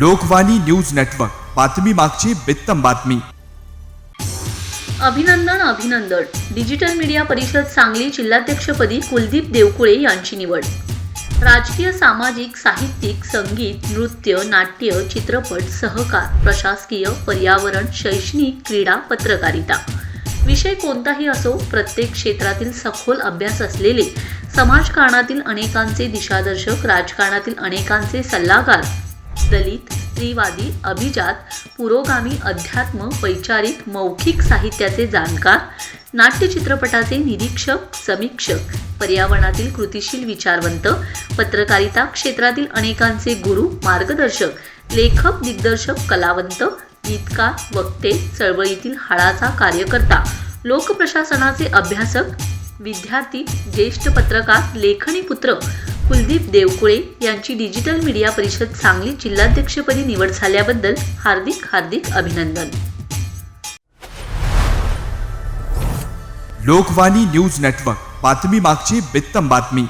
Lokvani news network. बातमी मागची बित्तम बातमी. अभिनंदन अभिनंदन. डिजिटल मीडिया परिषद सांगली जिल्हाध्यक्षपदी कुलदीप देवकुळे यांची निवड. राजकीय सामाजिक साहित्यिक संगीत नृत्य नाट्य चित्रपट सहकार प्रशासकीय पर्यावरण शैक्षणिक क्रीडा पत्रकारिता. विषय कोणताही असो प्रत्येक क्षेत्रातील सखोल अभ्यास असलेले समाजकारणातील अनेकांचे दिशादर्शक राजकारणातील अनेकांचे सल्लागार दलित स्त्रीवादी अभिजात पुरोगामी अध्यात्म वैचारिक मौखिक साहित्याचे जाणकार नाट्य चित्रपटाचे निरीक्षक समीक्षक पर्यावरणातील कृतिशील विचारवंत पत्रकारिता क्षेत्रातील अनेकांचे गुरु मार्गदर्शक लेखक दिग्दर्शक कलावंत गीतकार वक्ते चळवळीतील हाडाचा कार्यकर्ता लोकप्रशासनाचे अभ्यासक विद्यार्थी ज्येष्ठ पत्रकार लेखणी पुत्र कुलदीप देवकुळे यांची डिजिटल मीडिया परिषद सांगली जिल्हाध्यक्षपदी निवड झाल्याबद्दल हार्दिक हार्दिक अभिनंदन. लोकवाणी न्यूज नेटवर्क बातमी मागची बित्तम बातमी.